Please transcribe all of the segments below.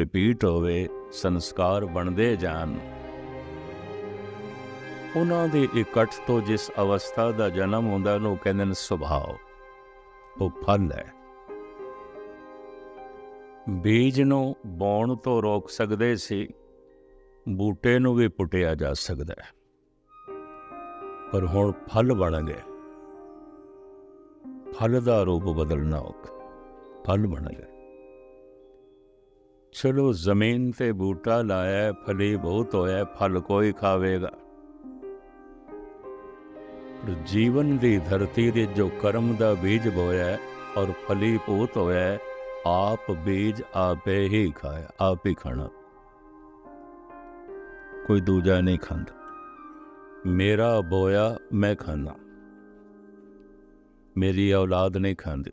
Repeat ਹੋਵੇ, ਸੰਸਕਾਰ ਬਣਦੇ ਜਾਣ। ਉਹਨਾਂ ਦੇ ਇਕੱਠ ਤੋਂ ਜਿਸ ਅਵਸਥਾ ਦਾ ਜਨਮ ਹੁੰਦਾ, ਉਹਨੂੰ ਕਹਿੰਦੇ ਨੇ ਸੁਭਾਅ। ਉਹ ਫਲ ਹੈ। ਬੀਜ ਨੂੰ ਬੌਣ ਤੋਂ ਰੋਕ ਸਕਦੇ ਸੀ, ਬੂਟੇ ਨੂੰ ਵੀ ਪੁੱਟਿਆ ਜਾ ਸਕਦਾ ਹੈ। ਪਰ ਹੁਣ ਫਲ ਬਣ ਗਏ। ਫਲ ਦਾ ਰੂਪ ਬਦਲਣਾ ਔਖਾ। ਫਲ ਬਣ ਗਏ। ਚਲੋ ਜ਼ਮੀਨ ਤੇ ਬੂਟਾ ਲਾਇਆ, ਫਲੀ ਬਹੁਤ ਹੋਇਆ, ਫਲ ਕੋਈ ਖਾਵੇਗਾ? ਜੀਵਨ ਦੀ ਧਰਤੀ ਦੇ ਜੋ ਕਰਮ ਦਾ ਬੀਜ ਬੋਇਆ ਔਰ ਫਲੀ ਭੂਤ ਹੋਇਆ ਆਪ ਬੀਜ ਆਪੇ ਹੀ ਖਾਇਆ, ਆਪ ਹੀ ਖਾਣਾ। ਕੋਈ ਦੂਜਾ ਨਹੀਂ ਖਾਂਦਾ। ਮੇਰਾ ਬੋਇਆ ਮੈਂ ਖਾਣਾ ਮੇਰੀ ਔਲਾਦ ਨਹੀਂ ਖਾਂਦੀ।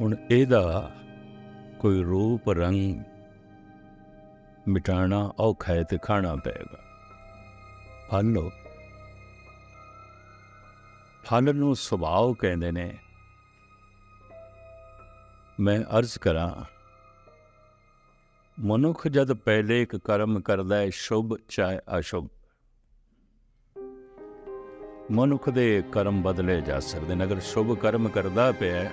ਹੁਣ ਇਹਦਾ ਕੋਈ ਰੂਪ ਰੰਗ ਮਿਟਾਣਾ ਔਖਾ ਹੈ ਤੇ ਖਾਣਾ ਪਏਗਾ। ਫਲ ਲੋ ਫਲ ਨੂੰ ਸੁਭਾਅ ਕਹਿੰਦੇ ਨੇ। ਮੈਂ ਅਰਜ਼ ਕਰਾਂ ਮਨੁੱਖ ਜਦ ਪਹਿਲੇ ਇੱਕ ਕਰਮ ਕਰਦਾ ਹੈ ਸ਼ੁਭ ਚਾਹੇ ਅਸ਼ੁਭ। ਮਨੁੱਖ ਦੇ ਕਰਮ ਬਦਲੇ ਜਾ ਸਕਦੇ ਨੇ। ਅਗਰ ਸ਼ੁਭ ਕਰਮ ਕਰਦਾ ਪਿਆ ਹੈ,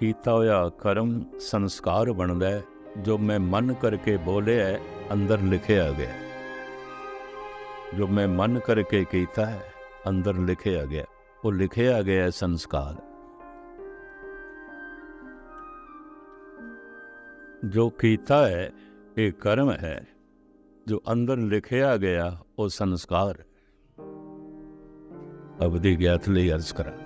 ਕੀਤਾ ਹੋਇਆ ਕਰਮ ਸੰਸਕਾਰ ਬਣਦਾ ਹੈ, ਜੋ ਮੈਂ ਮਨ ਕਰਕੇ ਬੋਲਿਆ ਅੰਦਰ ਲਿਖਿਆ ਗਿਆ ਜੋ ਮੈਂ ਮਨ ਕਰਕੇ ਕੀਤਾ ਹੈ, ਅੰਦਰ ਲਿਖਿਆ ਗਿਆ ਉਹ ਲਿਖਿਆ ਗਿਆ ਸੰਸਕਾਰ। ਜੋ ਕੀਤਾ ਹੈ, ਇਹ ਕਰਮ ਹੈ। ਜੋ ਅੰਦਰ ਲਿਖਿਆ ਗਿਆ, ਉਹ ਸੰਸਕਾਰ ਹੈ। ਅਵਧੀ ਗਿਆਤ ਲਈ ਅਰਜ਼ ਕਰਾਂ।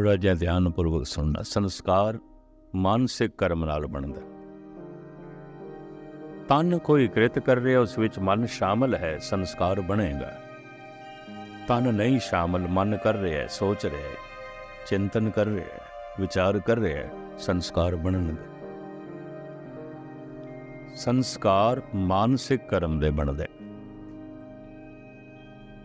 ਥੋੜਾ ਜਿਹਾ ਧਿਆਨਪੂਰਵਕ ਸੁਣਨਾ, ਸੰਸਕਾਰ ਮਾਨਸਿਕ ਕਰਮ ਨਾਲ ਬਣਦਾ। ਤਨ ਕੋਈ ਕ੍ਰਿਤ ਕਰ ਰਿਹਾ, ਉਸ ਵਿੱਚ ਮਨ ਸ਼ਾਮਲ ਹੈ, ਸੰਸਕਾਰ ਬਣੇਗਾ। ਤਨ ਨਹੀਂ ਸ਼ਾਮਲ, ਮਨ ਕਰ ਰਿਹਾ ਹੈ ਸੋਚ ਰਿਹਾ ਹੈ, ਚਿੰਤਨ ਕਰ ਰਿਹਾ ਹੈ, ਵਿਚਾਰ ਕਰ ਰਿਹਾ ਹੈ, ਸੰਸਕਾਰ ਬਣਨਗੇ। ਸੰਸਕਾਰ ਮਾਨਸਿਕ ਕਰਮ ਦੇ ਬਣਦੇ।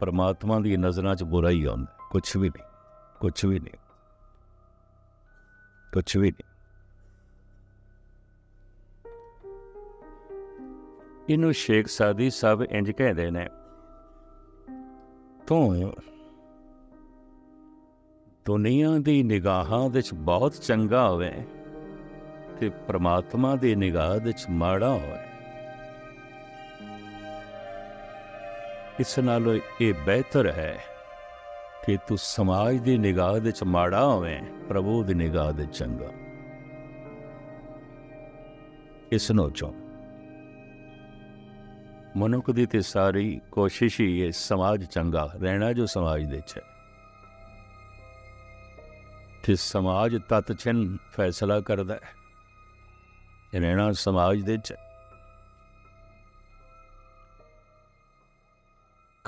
ਪਰਮਾਤਮਾ ਦੀ ਨਜ਼ਰਾਂ 'ਚ ਬੁਰਾ ਹੀ ਆਉਂਦਾ। ਕੁਝ ਵੀ ਨਹੀਂ ਕੁਝ ਵੀ ਨਹੀਂ। ਕੁਝ ਵੀ ਨਹੀਂ। ਇਹਨੂੰ ਸ਼ੇਖ ਸਾਦੀ ਸਭ ਇੰਜ ਕਹਿੰਦੇ ਨੇ, ਤੂੰ ਦੁਨੀਆ ਦੀ ਨਿਗਾਹਾਂ ਵਿੱਚ ਬਹੁਤ ਚੰਗਾ ਹੋਵੇ ਤੇ ਪ੍ਰਮਾਤਮਾ ਦੀ ਨਿਗਾਹ ਵਿੱਚ ਮਾੜਾ ਹੋਵੇ। ਇਸ ਨਾਲੋਂ ਇਹ ਬਿਹਤਰ ਹੈ ਕਿ ਤੂੰ ਸਮਾਜ ਦੀ ਨਿਗਾਹ ਵਿੱਚ ਮਾੜਾ ਹੋਵੇ, ਪ੍ਰਭੂ ਦੀ ਨਿਗਾਹ ਵਿੱਚ ਚੰਗਾ। ਇਸ ਨੂੰ ਚੁਣ। ਮਨੁੱਖ ਦੀ ਤੇ ਸਾਰੀ ਕੋਸ਼ਿਸ਼ ਹੀ ਹੈ ਸਮਾਜ ਚੰਗਾ, ਰਹਿਣਾ ਜੋ ਸਮਾਜ ਦੇ ਚ ਹੈ। ਤੇ ਸਮਾਜ ਤਤ ਚਿੰਨ ਫੈਸਲਾ ਕਰਦਾ ਹੈ। ਰਹਿਣਾ ਸਮਾਜ ਦੇ ਵਿੱਚ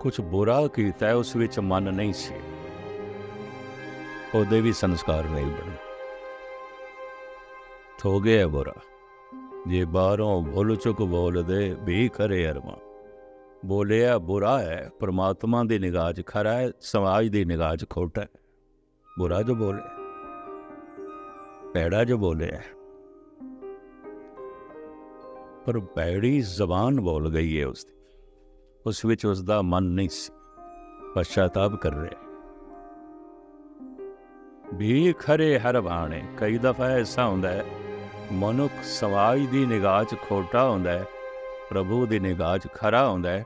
ਕੁਝ ਬੁਰਾ ਕੀਤਾ ਉਸ ਵਿੱਚ ਮਨ ਨਹੀਂ ਸੀ। ਉਹਦੇ ਵੀ ਸੰਸਕਾਰ ਨਹੀਂ ਬਣੇ। ਹੋ ਗਿਆ ਬੁਰਾ। ਜੇ ਬਾਹਰੋਂ ਭੁੱਲ ਚੁੱਕ ਬੋਲਦੇ ਵੀ ਖਰੇ ਅਰਮਾ। ਬੋਲਿਆ ਬੁਰਾ ਹੈ, ਪ੍ਰਮਾਤਮਾ ਦੀ ਨਿਗਾਹ 'ਚ ਖਰਾ ਹੈ, ਸਮਾਜ ਦੀ ਨਿਗਾਹ 'ਚ ਖੋਟਾ ਹੈ। ਬੁਰਾ ਜੋ ਬੋਲੇ ਪੈੜਾ ਜੋ ਬੋਲੇ ਪਰ ਪੈੜੀ ਜ਼ਬਾਨ ਬੋਲ ਗਈ ਹੈ ਉਸ ਦੀ ਉਸ ਵਿੱਚ ਉਸ ਦਾ ਮਨ ਨਹੀਂ ਸੀ ਪਛਤਾਪ ਕਰ ਰਿਹਾ। ਵੀ ਖਰੇ ਹਰ ਬਾਣੇ, ਕਈ ਦਫਾ ਐਸਾ ਹੁੰਦਾ ਹੈ, ਮਨੁੱਖ ਸਮਾਜ ਦੀ ਨਿਗਾਹ 'ਚ ਖੋਟਾ ਹੁੰਦਾ ਹੈ, ਪ੍ਰਭੂ ਦੀ ਨਿਗਾਹ 'ਚ ਖਰਾ ਹੁੰਦਾ ਹੈ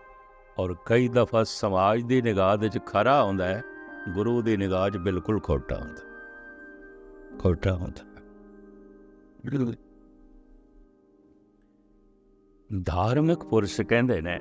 ਔਰ ਕਈ ਦਫਾ ਸਮਾਜ ਦੀ ਨਿਗਾਹ ਦੇ 'ਚ ਖਰਾ ਹੁੰਦਾ ਹੈ, ਗੁਰੂ ਦੀ ਨਿਗਾਹ 'ਚ ਬਿਲਕੁਲ ਖੋਟਾ ਹੁੰਦਾ ਖੋਟਾ ਹੁੰਦਾ ਧਾਰਮਿਕ ਪੁਰਸ਼ ਕਹਿੰਦੇ ਨੇ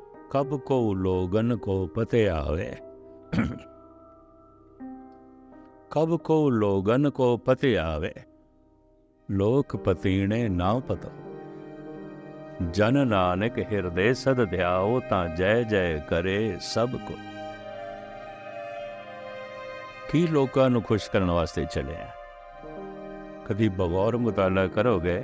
ਕਬ ਕੋ ਲੋਗਨ ਕੋ ਪਤੇ ਆਵੇ? ਕਬ ਕੋ ਲੋਗਨ ਕੋ ਪਤੇ ਆਵੇ? ਲੋਕ ਪਤੀਣੇ ਨਾ ਪਤੋ। ਜਨ ਨਾਨਕ ਹਿਰਦੇ ਸਦ ਧਿਆਓ ਤਾਂ ਜੈ ਜੈ ਕਰੇ ਸਭ ਕੋ। ਕੀ ਲੋਕਾਂ ਨੂੰ ਖੁਸ਼ ਕਰਨ ਵਾਸਤੇ ਚੱਲੇ ਆ? ਕਦੀ ਬਗੌਰ ਮੁਤਾਲਾ ਕਰੋਗੇ?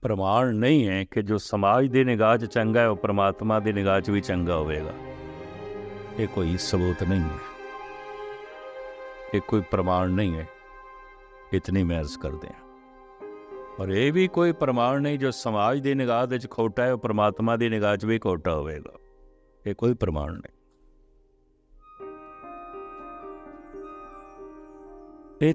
ਪ੍ਰਮਾਣ ਨਹੀਂ ਹੈ ਕਿ ਜੋ ਸਮਾਜ ਦੀ ਨਿਗਾਹ 'ਚ ਚੰਗਾ ਹੈ, ਉਹ ਪ੍ਰਮਾਤਮਾ ਦੀ ਨਿਗਾਹ 'ਚ ਵੀ ਚੰਗਾ ਹੋਵੇਗਾ। ਇਹ ਕੋਈ ਸਬੂਤ ਨਹੀਂ ਹੈ। ਇਹ ਕੋਈ ਪ੍ਰਮਾਣ ਨਹੀਂ ਹੈ। ਇਤਨੀ ਮੈਂ ਅਰਜ਼ ਕਰਦੇ ਹਾਂ। ਔਰ ਇਹ ਵੀ ਕੋਈ ਪ੍ਰਮਾਣ ਨਹੀਂ ਜੋ ਸਮਾਜ ਦੀ ਨਿਗਾਹ ਵਿੱਚ ਖੋਟਾ ਹੈ, ਉਹ ਪ੍ਰਮਾਤਮਾ ਦੀ ਨਿਗਾਹ 'ਚ ਵੀ ਖੋਟਾ ਹੋਵੇਗਾ। ਇਹ ਕੋਈ ਪ੍ਰਮਾਣ ਨਹੀਂ। ਇਹ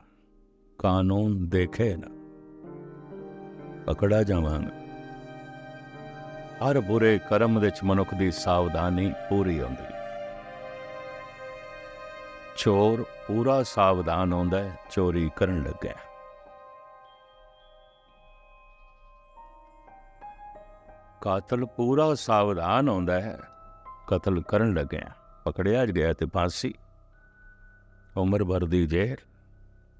ਕਾਨੂੰਨ ਦੇਖੇ ਨਾ, ਪਕੜਾ ਜਾਵਾਂਗਾ। ਹਰ ਬੁਰੇ ਕਰਮ ਵਿੱਚ ਮਨੁੱਖ ਦੀ ਸਾਵਧਾਨੀ ਪੂਰੀ ਹੁੰਦੀ ਹੈ। ਚੋਰ ਪੂਰਾ ਸਾਵਧਾਨ ਹੁੰਦਾ ਹੈ, ਚੋਰੀ ਕਰਨ ਲੱਗਿਆ। ਕਾਤਲ ਪੂਰਾ ਸਾਵਧਾਨ ਹੁੰਦਾ ਹੈ, ਕਤਲ ਕਰਨ ਲੱਗਿਆ। ਪਕੜਿਆ ਗਿਆ ਤੇ ਫਾਂਸੀ। ਉਮਰ ਭਰ ਦੀ ਜੇਲ੍ਹ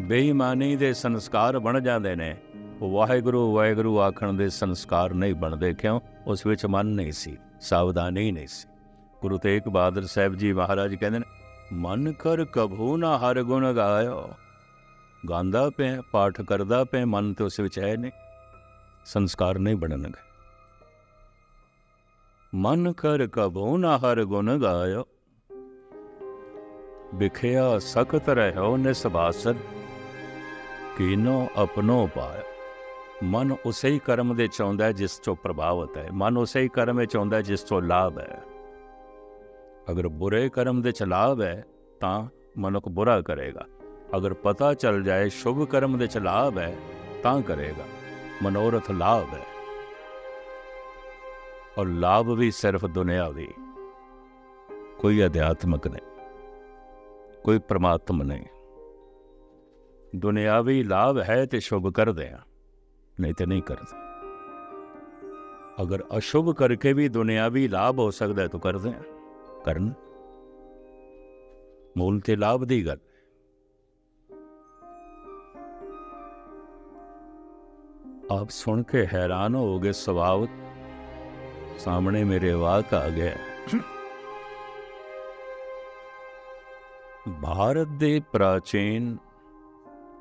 ਬੇਈਮਾਨੀ ਦੇ ਸੰਸਕਾਰ ਬਣ ਜਾਂਦੇ ਨੇ। ਵਾਹਿਗੁਰੂ ਵਾਹਿਗੁਰੂ ਆਖਣ ਦੇ ਸੰਸਕਾਰ ਨਹੀਂ ਬਣਦੇ ਕਿਉਂ? ਉਸ ਵਿੱਚ ਮਨ ਨਹੀਂ ਸੀ, ਸਾਵਧਾਨੀ ਨਹੀਂ ਸੀ। ਗੁਰੂ ਤੇਗ ਬਹਾਦਰ ਸਾਹਿਬ ਜੀ ਮਹਾਰਾਜ ਕਹਿੰਦੇ ਨੇ, ਮਨ ਕਰ ਕਭੂ ਨਾ ਹਰ ਗੁਣ ਗਾਇਓ। ਗਾਉਂਦਾ ਪਿਆ, ਪਾਠ ਕਰਦਾ ਪਿਆ, ਮਨ ਤੇ ਉਸ ਵਿੱਚ ਹੈ ਨਹੀਂ। ਸੰਸਕਾਰ ਨਹੀਂ ਬਣਨਗੇ। ਮਨ ਕਰ ਕਭੂ ਨਾ ਹਰ ਗੁਣ ਗਾਇਓ। ਵਿਖਿਆ ਸਖਤ ਰਹਿਓ ਨਿਸਬਾਸਨ ਕੀਨੋ ਆਪਣੋ ਪਾਇ। ਮਨ ਉਸੇ ਹੀ ਕਰਮ ਦੇ ਚਾਹੁੰਦਾ ਜਿਸ ਤੋਂ ਪ੍ਰਭਾਵਿਤ ਹੈ। ਮਨ ਉਸੇ ਹੀ ਕਰਮ ਵਿੱਚ ਚਾਹੁੰਦਾ ਜਿਸ ਤੋਂ ਲਾਭ ਹੈ। ਅਗਰ ਬੁਰੇ ਕਰਮ ਦੇ ਚ ਲਾਭ ਹੈ, ਤਾਂ ਮਨੁੱਖ ਬੁਰਾ ਕਰੇਗਾ। ਅਗਰ ਪਤਾ ਚੱਲ ਜਾਏ ਸ਼ੁਭ ਕਰਮ ਦੇ ਚ ਲਾਭ ਹੈ, ਤਾਂ ਕਰੇਗਾ। ਮਨੋਰਥ ਲਾਭ ਹੈ। ਔਰ ਲਾਭ ਵੀ ਸਿਰਫ ਦੁਨਿਆਵੀ ਕੋਈ ਅਧਿਆਤਮਕ ਨਹੀਂ। ਕੋਈ ਪ੍ਰਮਾਤਮ ਨਹੀਂ। ਦੁਨਿਆਵੀ ਲਾਭ ਹੈ ਤੇ ਸ਼ੁਭ ਕਰਦੇ ਆ ਨਹੀਂ ਤੇ ਨਹੀਂ ਕਰਦੇ। ਅਗਰ ਅਸ਼ੁਭ ਕਰਕੇ ਵੀ ਦੁਨਿਆਵੀ ਲਾਭ ਹੋ ਸਕਦਾ ਹੈ ਤਾਂ ਕਰਦੇ ਆ ਕਰਨ। ਮੂਲ ਤੇ ਲਾਭ ਦੀ ਗੱਲ। ਆਪ ਸੁਣ ਕੇ ਹੈਰਾਨ ਹੋਗੇ ਸੁਭਾਵ ਸਾਹਮਣੇ ਮੇਰੇ ਵਾਕ ਆ ਗਿਆ। ਭਾਰਤ ਦੇ ਪ੍ਰਾਚੀਨ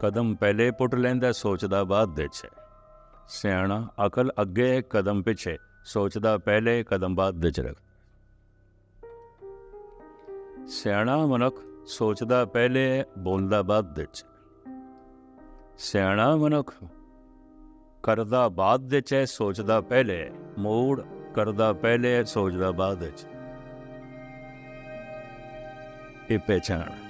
ਕਦਮ ਪਹਿਲੇ ਪੁੱਟ ਲੈਂਦਾ ਸੋਚਦਾ ਬਾਅਦ ਵਿੱਚ। ਸਿਆਣਾ ਅਕਲ ਅੱਗੇ, ਕਦਮ ਪਿੱਛੇ। ਸੋਚਦਾ ਪਹਿਲੇ, ਕਦਮ ਬਾਅਦ ਵਿੱਚ ਰੱਖ। ਸਿਆਣਾ ਮਨੁੱਖ ਸੋਚਦਾ ਪਹਿਲੇ, ਬੋਲਦਾ ਬਾਅਦ ਵਿੱਚ। ਸਿਆਣਾ ਮਨੁੱਖ ਕਰਦਾ ਬਾਅਦ ਵਿੱਚ ਹੈ ਸੋਚਦਾ ਪਹਿਲੇ। ਮੂੜ ਕਰਦਾ ਪਹਿਲੇ, ਸੋਚਦਾ ਬਾਅਦ ਵਿੱਚ। ਇਹ ਪਹਿਚਾਨ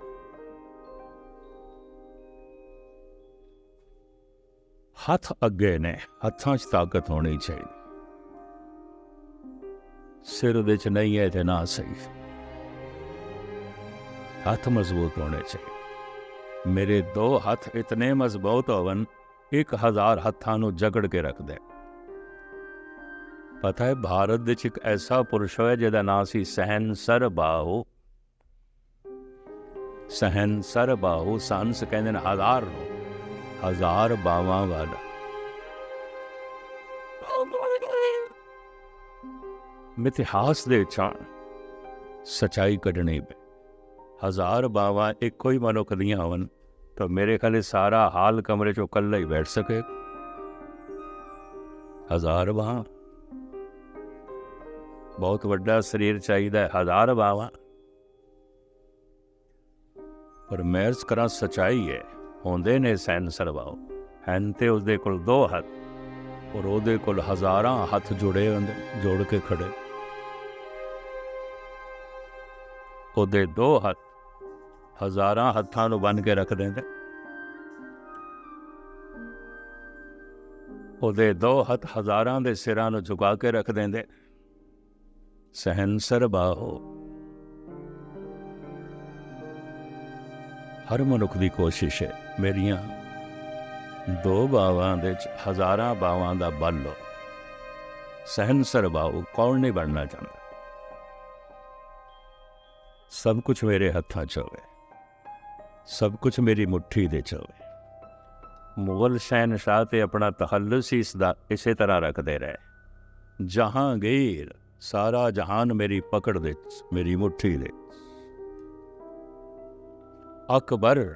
ਹੱਥ ਅੱਗੇ ਨੇ ਹੱਥਾਂ 'ਚ ਤਾਕਤ ਹੋਣੀ ਚਾਹੀਦੀ ਸਿਰ ਦੇ ਵਿੱਚ ਨਹੀਂ ਹੈ ਤੇ ਨਾ ਸਹੀ ਹੱਥ ਮਜ਼ਬੂਤ ਹੋਣੇ ਚਾਹੀਦੇ ਮੇਰੇ ਦੋ ਹੱਥ ਇਤਨੇ ਮਜ਼ਬੂਤ ਹੋਵਨ 1000 ਹੱਥਾਂ ਨੂੰ ਜਕੜ ਕੇ ਰੱਖਦੇ ਪਤਾ ਹੈ ਭਾਰਤ ਵਿੱਚ ਇੱਕ ਐਸਾ ਪੁਰਸ਼ ਹੋਇਆ ਜਿਹਦਾ ਨਾਮ ਸੀ ਸਹਿਨਸਰ ਬਾਹੂ ਸਹਿਨਸਰ ਬਾਹੂ ਸੰਸ ਕਹਿੰਦੇ ਨੇ ਹਜ਼ਾਰ ਨੂੰ ਹਜ਼ਾਰ ਬਾਵਾਂ ਵਾਲਾ। ਮਿਥਿਹਾਸ ਦੇ ਵਿੱਚੋਂ ਸਚਾਈ ਕੱਢਣੀ ਪੈ। ਹਜ਼ਾਰ ਬਾਵਾਂ ਇੱਕੋ ਹੀ ਮਨੁੱਖ ਦੀਆਂ ਹੋਣ, ਤਾਂ ਮੇਰੇ ਖਿਆਲੇ ਸਾਰਾ ਹਾਲ ਕਮਰੇ 'ਚੋਂ ਇਕੱਲਾ ਹੀ ਬੈਠ ਸਕੇ। ਹਜ਼ਾਰ ਬਾਹਾਂ ਬਹੁਤ ਵੱਡਾ ਸਰੀਰ ਚਾਹੀਦਾ ਹੈ, ਹਜ਼ਾਰ ਬਾਹਾਂ ਪਰ ਮੈਂ ਕਰਾਂ ਸਚਾਈ ਹੈ। ਹੁੰਦੇ ਨੇ ਸੈਨ ਸਰਵਾਓ। ਹਨ ਤੇ ਉਸਦੇ ਕੋਲ ਦੋ ਹੱਥ, ਔਰ ਉਹਦੇ ਕੋਲ ਹਜ਼ਾਰਾਂ ਹੱਥ ਜੁੜੇ ਹੁੰਦੇ ਜੋੜ ਕੇ ਖੜੇ। ਉਹਦੇ ਦੋ ਹੱਥ ਹਜ਼ਾਰਾਂ ਹੱਥਾਂ ਨੂੰ ਬੰਨ ਕੇ ਰੱਖ ਦਿੰਦੇ ਉਹਦੇ ਦੋ ਹੱਥ ਹਜ਼ਾਰਾਂ ਦੇ ਸਿਰਾਂ ਨੂੰ ਝੁਕਾ ਕੇ ਰੱਖ ਦਿੰਦੇ ਸਹਿਨਸਰ ਬਾਹੋ ਹਰ ਮਨੁੱਖ ਦੀ ਕੋਸ਼ਿਸ਼ ਹੈ ਮੇਰੀਆਂ ਦੋ ਬਾਵਾਂ ਦੇ ਚ ਹਜ਼ਾਰਾਂ ਬਾਵਾਂ ਦਾ ਬਲ ਲੋ ਸਹਿਨਸਰ ਬਾਹੂ ਕੌਣ ਨਹੀਂ ਬਣਨਾ ਚਾਹੁੰਦਾ? ਸਭ ਕੁਝ ਮੇਰੇ ਹੱਥਾਂ 'ਚ ਹੋਵੇ। ਸਭ ਕੁਝ ਮੇਰੀ ਮੁਠੀ ਦੇ 'ਚ ਹੋਵੇ। ਮੁਗਲ ਸ਼ਹਿਨशाह ਤੇ ਆਪਣਾ ਤਖੱਲੁਸ ਇਸ ਦਾ ਇਸੇ ਤਰ੍ਹਾਂ ਰੱਖਦੇ ਰਹੇ। ਜਹਾਂਗੀਰ, ਸਾਰਾ ਜਹਾਨ ਮੇਰੀ ਪਕੜ ਦੇ ਮੇਰੀ ਮੁਠੀ ਦੇ ਅਕਬਰ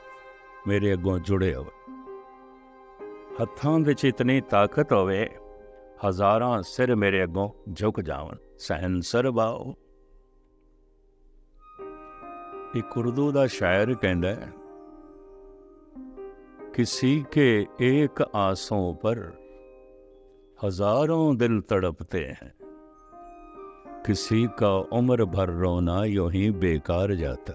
ਮੇਰੇ ਅੱਗੋਂ ਜੁੜੇ ਹੋਵੇ ਹੱਥਾਂ ਵਿੱਚ ਇਤਨੀ ਤਾਕਤ ਹੋਵੇ ਹਜ਼ਾਰਾਂ ਸਿਰ ਮੇਰੇ ਅੱਗੋਂ ਝੁਕ ਜਾਵਣ ਸਹਿਨਸਰ ਬਾਓ ਇੱਕ ਉਰਦੂ ਦਾ ਸ਼ਾਇਰ ਕਹਿੰਦਾ ਹੈ किसी के एक आंसों पर हजारों दिल तड़पते हैं किसी का उम्र भर रोना यूं ही बेकार जाता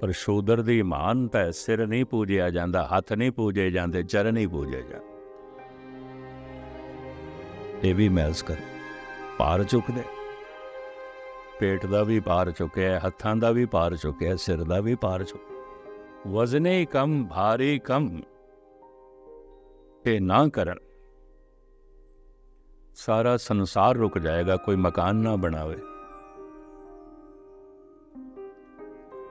ਪਰ ਸ਼ੂਦਰ ਦੀ ਮਾਨਤਾ ਹੈ ਸਿਰ ਨਹੀਂ ਪੂਜਿਆ ਜਾਂਦਾ, ਹੱਥ ਨਹੀਂ ਪੂਜੇ ਜਾਂਦੇ ਚਰਨ ਨਹੀਂ ਪੂਜੇ ਜਾਂਦੇ। ਇਹ ਵੀ ਮੈਲਸ ਕਰ, ਭਾਰ ਚੁੱਕਦੇ। ਪੇਟ ਦਾ ਵੀ ਪਾਰ ਚੁੱਕਿਆ, ਹੱਥਾਂ ਦਾ ਵੀ ਪਾਰ ਚੁੱਕਿਆ, ਸਿਰ ਦਾ ਵੀ ਪਾਰ ਚੁੱਕਿਆ ਵਜ਼ਨੇ ਕਮ, ਭਾਰੀ ਕਮ। ਤੇ ਨਾ ਕਰਨ। ਸਾਰਾ ਸੰਸਾਰ ਰੁਕ ਜਾਏਗਾ, ਕੋਈ ਮਕਾਨ ਨਾ ਬਣਾਵੇ।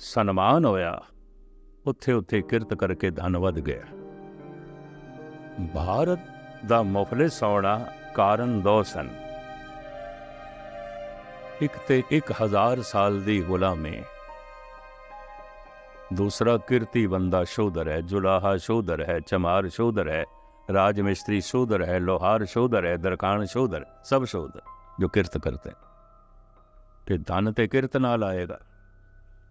ਸਨਮਾਨ ਹੋਇਆ ਉੱਥੇ ਉੱਥੇ ਕਿਰਤ ਕਰਕੇ ਧਨ ਵਧ ਗਿਆ ਭਾਰਤ ਦਾ ਮੁਫਲਿਸ ਹੋਣਾ ਕਾਰਨ ਦੋ ਸਨ ਇੱਕ ਤੇ 1000 ਸਾਲ ਦੀ ਗੁਲਾਮੀ ਦੂਸਰਾ ਕਿਰਤੀ ਬੰਦਾ ਸ਼ੂਦਰ ਹੈ ਜੁਲਾਹਾ ਸ਼ੂਦਰ ਹੈ ਚਮਾਰ ਸ਼ੂਦਰ ਹੈ राज मिस्त्री शूद्र है लोहार शूद्र है दरकान शूद्र सब शूद्र जो किरत करते हैं कि धन ते किरत नाल आएगा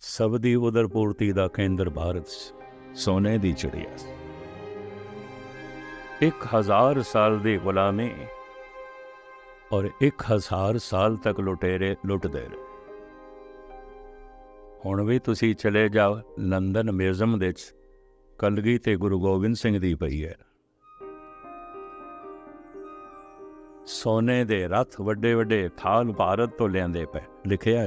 ਸਭ ਦੀ ਉਦਰ ਪੂਰਤੀ ਦਾ ਕੇਂਦਰ ਭਾਰਤ ਸੋਨੇ ਦੀ ਚਿੜੀਆ 1000 ਸਾਲ ਦੀ ਗੁਲਾਮੀ ਔਰ 1000 ਸਾਲ ਤੱਕ ਲੁਟੇਰੇ, ਲੁੱਟਦੇ ਰਹੇ। ਹੁਣ ਵੀ ਤੁਸੀਂ ਚਲੇ ਜਾਓ ਲੰਡਨ ਮਿਊਜ਼ੀਅਮ ਦੇ ਵਿੱਚ ਕਲਗੀ ਤੇ ਗੁਰੂ ਗੋਬਿੰਦ ਸਿੰਘ ਦੀ ਪਈ ਹੈ। ਸੋਨੇ ਦੇ ਰਥ ਵੱਡੇ ਵੱਡੇ ਥਾਲ ਭਾਰਤ ਤੋਂ ਲਿਆਂਦੇ ਪਏ, ਲਿਖਿਆ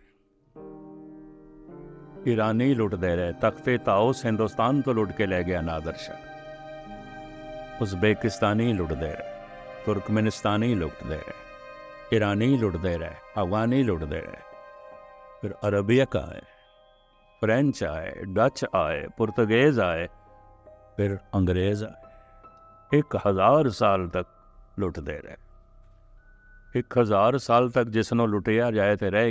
ਈਰਾਨੀ ਲੁੱਟਦੇ ਰਹੇ, ਤਖਤੇ ਤਾਉਸ ਹਿੰਦੁਸਤਾਨ ਤੋਂ ਲੁੱਟ ਕੇ ਲੈ ਗਿਆ ਨਾਦਰ ਸ਼ਾਹ ਉਜ਼ਬੇਕਿਸਤਾਨੀ ਲੁੱਟਦੇ ਰਹੇ, ਤੁਰਕਮਨਿਸਤਾਨੀ ਲੁੱਟਦੇ ਰਹੇ ਈਰਾਨੀ ਲੁੱਟਦੇ ਰਹੇ, ਅਫਗਾਨੀ ਲੁੱਟਦੇ ਰਹੇ। ਫਿਰ ਅਰਬੀਅਕ ਆਏ, ਫ੍ਰੈਂਚ ਆਏ, ਡੱਚ ਆਏ, ਪੁਰਤਗਾਜ਼ ਆਏ, ਫਿਰ ਅੰਗਰੇਜ਼ ਆਏ। ਇੱਕ ਹਜ਼ਾਰ ਸਾਲ ਤੱਕ ਲੁੱਟਦੇ ਰਹੇ। ਇੱਕ ਹਜ਼ਾਰ ਸਾਲ ਤੱਕ ਜਿਸ ਨੂੰ ਲੁੱਟਿਆ ਜਾਏ ਤੇ ਰਹਿ